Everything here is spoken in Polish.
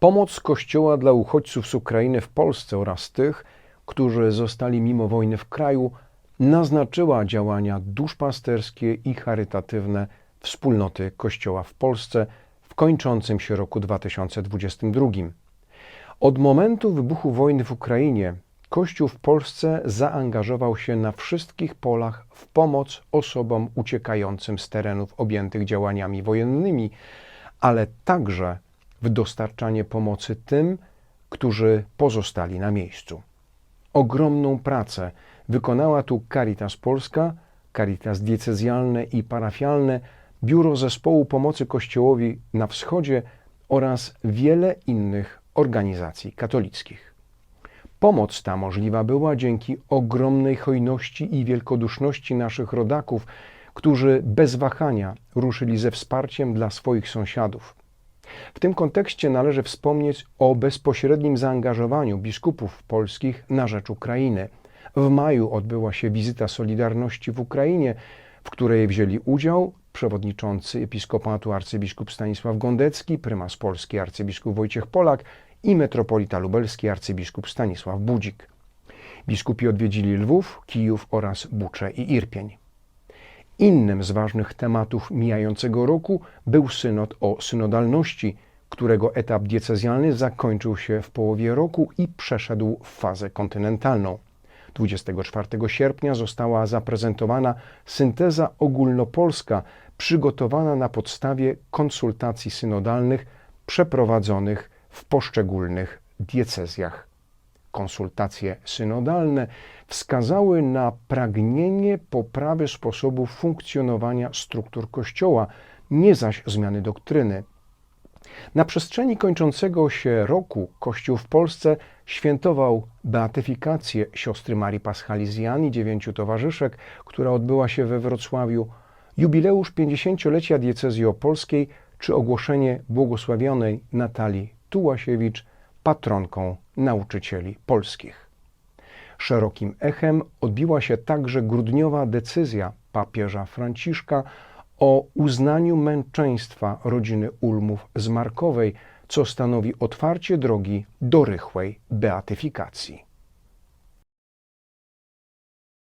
Pomoc Kościoła dla uchodźców z Ukrainy w Polsce oraz tych, którzy zostali mimo wojny w kraju, naznaczyła działania duszpasterskie i charytatywne wspólnoty Kościoła w Polsce w kończącym się roku 2022. Od momentu wybuchu wojny w Ukrainie Kościół w Polsce zaangażował się na wszystkich polach w pomoc osobom uciekającym z terenów objętych działaniami wojennymi, ale także w dostarczanie pomocy tym, którzy pozostali na miejscu. Ogromną pracę wykonała tu Caritas Polska, Caritas diecezjalne i parafialne, Biuro Zespołu Pomocy Kościołowi na Wschodzie oraz wiele innych organizacji katolickich. Pomoc ta możliwa była dzięki ogromnej hojności i wielkoduszności naszych rodaków, którzy bez wahania ruszyli ze wsparciem dla swoich sąsiadów. W tym kontekście należy wspomnieć o bezpośrednim zaangażowaniu biskupów polskich na rzecz Ukrainy. W maju odbyła się wizyta Solidarności w Ukrainie, w której wzięli udział przewodniczący episkopatu arcybiskup Stanisław Gondecki, prymas Polski arcybiskup Wojciech Polak i metropolita lubelski arcybiskup Stanisław Budzik. Biskupi odwiedzili Lwów, Kijów oraz Bucze i Irpień. Innym z ważnych tematów mijającego roku był synod o synodalności, którego etap diecezjalny zakończył się w połowie roku i przeszedł w fazę kontynentalną. 24 sierpnia została zaprezentowana synteza ogólnopolska przygotowana na podstawie konsultacji synodalnych przeprowadzonych w poszczególnych diecezjach. Konsultacje synodalne wskazały na pragnienie poprawy sposobu funkcjonowania struktur Kościoła, nie zaś zmiany doktryny. Na przestrzeni kończącego się roku Kościół w Polsce świętował beatyfikację siostry Marii Paschalizjan i dziewięciu towarzyszek, która odbyła się we Wrocławiu, jubileusz 50-lecia diecezji opolskiej czy ogłoszenie błogosławionej Natalii Tułasiewicz patronką nauczycieli polskich. Szerokim echem odbiła się także grudniowa decyzja papieża Franciszka o uznaniu męczeństwa rodziny Ulmów z Markowej, co stanowi otwarcie drogi do rychłej beatyfikacji.